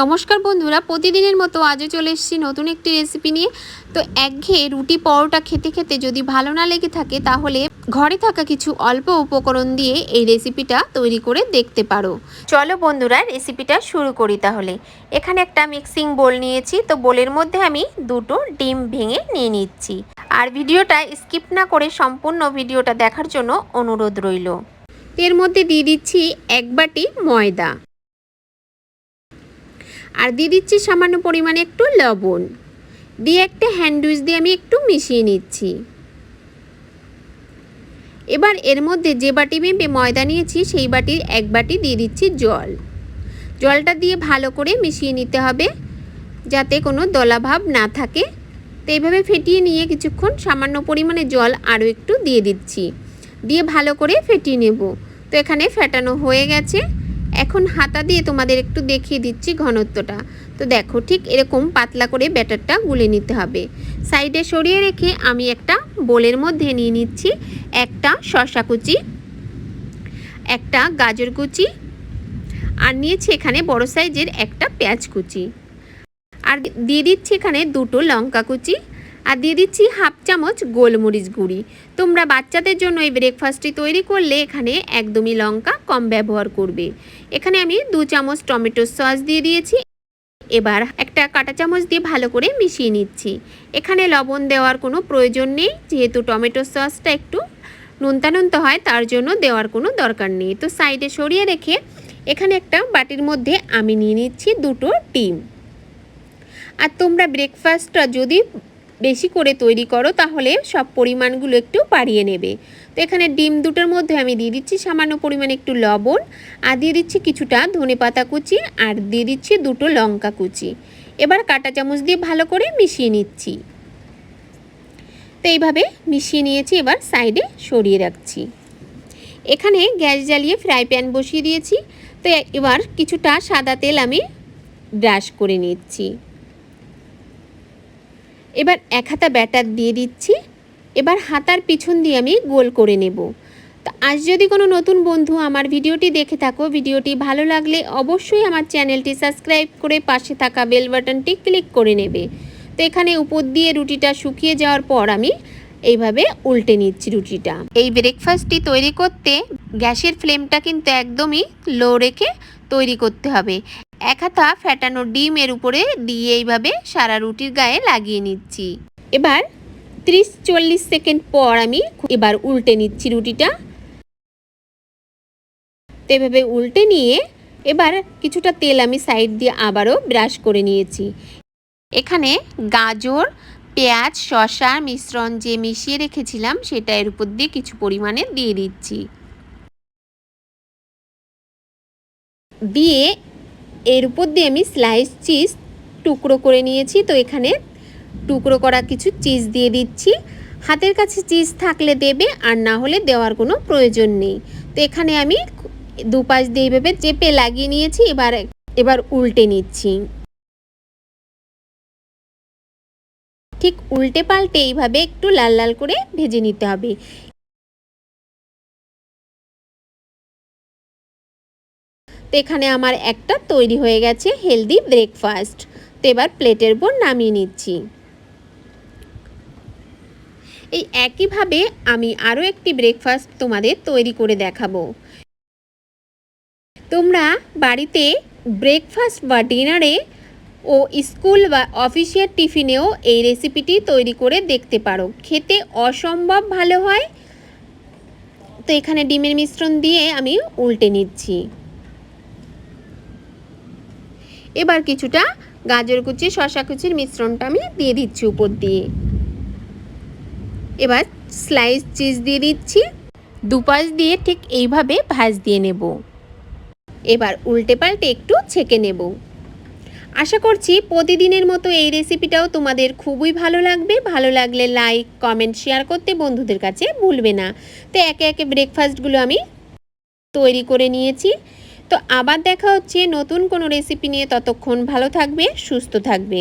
নমস্কার বন্ধুরা, প্রতিদিনের মতো আজও চলে এসেছি নতুন একটি রেসিপি নিয়ে। তো একঘেয়ে রুটি পরোটা খেতে খেতে যদি ভালো না লেগে থাকে, তাহলে ঘরে থাকা কিছু অল্প উপকরণ দিয়ে এই রেসিপিটা তৈরি করে দেখতে পারো। চলো বন্ধুরা রেসিপিটা শুরু করি তাহলে। এখানে একটা মিক্সিং বোল নিয়েছি, তো বোলের মধ্যে আমি দুটো ডিম ভেঙে নিয়ে নিচ্ছি। আর ভিডিওটা স্কিপ না করে সম্পূর্ণ ভিডিওটা দেখার জন্য অনুরোধ রইল। এর মধ্যে দিয়ে দিচ্ছি এক বাটি ময়দা। আর দিয়ে দিচ্ছি সামান্য পরিমাণে একটু লবণ। দিয়ে একটা হ্যান্ডউইচ দিয়ে আমি একটু মিশিয়ে নিচ্ছি। এবার এর মধ্যে যে বাটি মেপে ময়দা নিয়েছি, সেই বাটির এক বাটি দিয়ে দিচ্ছি জল। জলটা দিয়ে ভালো করে মিশিয়ে নিতে হবে যাতে কোনো দলাভাব না থাকে। তো এইভাবে ফেটিয়ে নিয়ে কিছুক্ষণ সামান্য পরিমাণে জল আরও একটু দিয়ে দিচ্ছি। দিয়ে ভালো করে ফেটিয়ে নেব। তো এখানে ফেটানো হয়ে গেছে। এখন হাতা দিয়ে তোমাদের একটু দেখিয়ে দিচ্ছি ঘনত্বটা। তো দেখো ঠিক এরকম পাতলা করে ব্যাটারটা গুলে নিতে হবে। সাইডে সরিয়ে রেখে আমি একটা বোলের মধ্যে নিয়ে নিচ্ছি। একটা শশা কুচি, একটা গাজর কুচি আর নিয়েছি এখানে বড় সাইজের একটা পেঁয়াজ কুচি। আর দিয়ে দিচ্ছি এখানে দুটো লঙ্কা কুচি। আর দিয়ে দিচ্ছি হাফ চামচ গোলমরিচ গুঁড়ি। তোমরা বাচ্চাদের জন্য এই ব্রেকফাস্টটি তৈরি করলে এখানে একদমই লঙ্কা কম ব্যবহার করবে। এখানে আমি দু চামচ টমেটো সস দিয়ে দিয়েছি। এবার একটা কাঁটা চামচ দিয়ে ভালো করে মিশিয়ে নিচ্ছি। এখানে লবণ দেওয়ার কোনো প্রয়োজন নেই, যেহেতু টমেটো সসটা একটু নুনতা হয়, তার জন্য দেওয়ার কোনো দরকার নেই। তো সাইডে সরিয়ে রেখে এখানে একটা বাটির মধ্যে আমি নিয়ে নিচ্ছি দুটো ডিম। আর তোমরা ব্রেকফাস্টটা যদি বেশি করে তৈরি করো, তাহলে সব পরিমাণগুলো একটু বাড়িয়ে নেবে। তো এখানে ডিম দুটোর মধ্যে আমি দিয়ে দিচ্ছি সামান্য পরিমাণে একটু লবণ, আর দিয়ে দিচ্ছি কিছুটা ধনে পাতা কুচি, আর দিয়ে দিচ্ছি দুটো লঙ্কা কুচি। এবার কাঁটা চামচ দিয়ে ভালো করে মিশিয়ে নিচ্ছি। তো এইভাবে মিশিয়ে নিয়েছি, এবার সাইডে সরিয়ে রাখছি। এখানে গ্যাস জ্বালিয়ে ফ্রাই প্যান বসিয়ে দিয়েছি। তো এবার কিছুটা সাদা তেল আমি ব্রাশ করে নিচ্ছি। এবার এক হাতা ব্যাটার দিয়ে দিচ্ছি। এবার হাতার পিছন দিয়ে আমি গোল করে নেব। তো আজ যদি কোনো নতুন বন্ধু আমার ভিডিওটি দেখে থাকো, ভিডিওটি ভালো লাগলে অবশ্যই আমার চ্যানেলটি সাবস্ক্রাইব করে পাশে থাকা বেল বাটনটি ক্লিক করে নেবে। তো এখানে উপর দিয়ে রুটিটা শুকিয়ে যাওয়ার পর আমি এইভাবে উল্টে নিচ্ছি রুটিটা। এই ব্রেকফাস্টটি তৈরি করতে গ্যাসের ফ্লেমটা কিন্তু একদমই লো রেখে তৈরি করতে হবে। এক হাতা ফ্যাটানো ডিমের উপরে দিয়ে এইভাবে সারা রুটির গায়ে লাগিয়ে নিচ্ছি। এবার ত্রিশ চল্লিশ সেকেন্ড পর আমি এবার উল্টে নিচ্ছি রুটিটা। তো এভাবে উল্টে নিয়ে এবার কিছুটা তেল আমি সাইড দিয়ে আবারও ব্রাশ করে নিয়েছি। এখানে গাজর, পেঁয়াজ শশার মিশ্রণ যে মিশিয়ে রেখেছিলাম সেটা এর উপর দিয়ে কিছু পরিমাণে দিয়ে দিচ্ছি। দিয়ে এর উপর দিয়ে আমি স্লাইস চিজ টুকরো করে নিয়েছি। তো এখানে টুকরো করা কিছু চিজ দিয়ে দিচ্ছি। হাতের কাছে চিজ থাকলে দেবে, আর না হলে দেওয়ার কোনো প্রয়োজন নেই। তো এখানে আমি দুপাশ দিয়ে এইভাবে চেপে লাগিয়ে নিয়েছি, এবার এবার উল্টে নিচ্ছি। ঠিক উল্টে পাল্টে এইভাবে একটু লাল লাল করে ভেজে নিতে হবে। তো এখানে আমার একটা তৈরি হয়ে গেছে হেলদি ব্রেকফাস্ট তো এবার প্লেটের উপর নামিয়ে নিচ্ছি। এই একইভাবে আমি আরও একটি ব্রেকফাস্ট তোমাদের তৈরি করে দেখাবো। তোমরা বাড়িতে ব্রেকফাস্ট বা ডিনারে ও স্কুল বা অফিসিয়াল টিফিনেও এই রেসিপিটি তৈরি করে দেখতে পারো। খেতে অসম্ভব ভালো হয়। তো এখানে ডিমের মিশ্রণ দিয়ে আমি উল্টে নিচ্ছি। এবার কিছুটা গাজর কুচি শশা কুচির মিশ্রণটা আমি দিয়ে দিচ্ছি উপর দিয়ে। এবার স্লাইস চিজ দিয়ে দিচ্ছি। দুপাশ দিয়ে ঠিক এইভাবে ভাজ দিয়ে নেব। এবার উল্টে পাল্টে একটু ছেঁকে নেব। আশা করছি প্রতিদিনের মতো এই রেসিপিটাও তোমাদের খুবই ভালো লাগবে। ভালো লাগলে লাইক কমেন্ট শেয়ার করতে বন্ধুদের কাছে ভুলবে না। তো একে একে ব্রেকফাস্টগুলো আমি তৈরি করে নিয়েছি। তো আবার দেখা হচ্ছে নতুন কোনো রেসিপি নিয়ে। ততক্ষণ ভালো থাকবে সুস্থ থাকবে।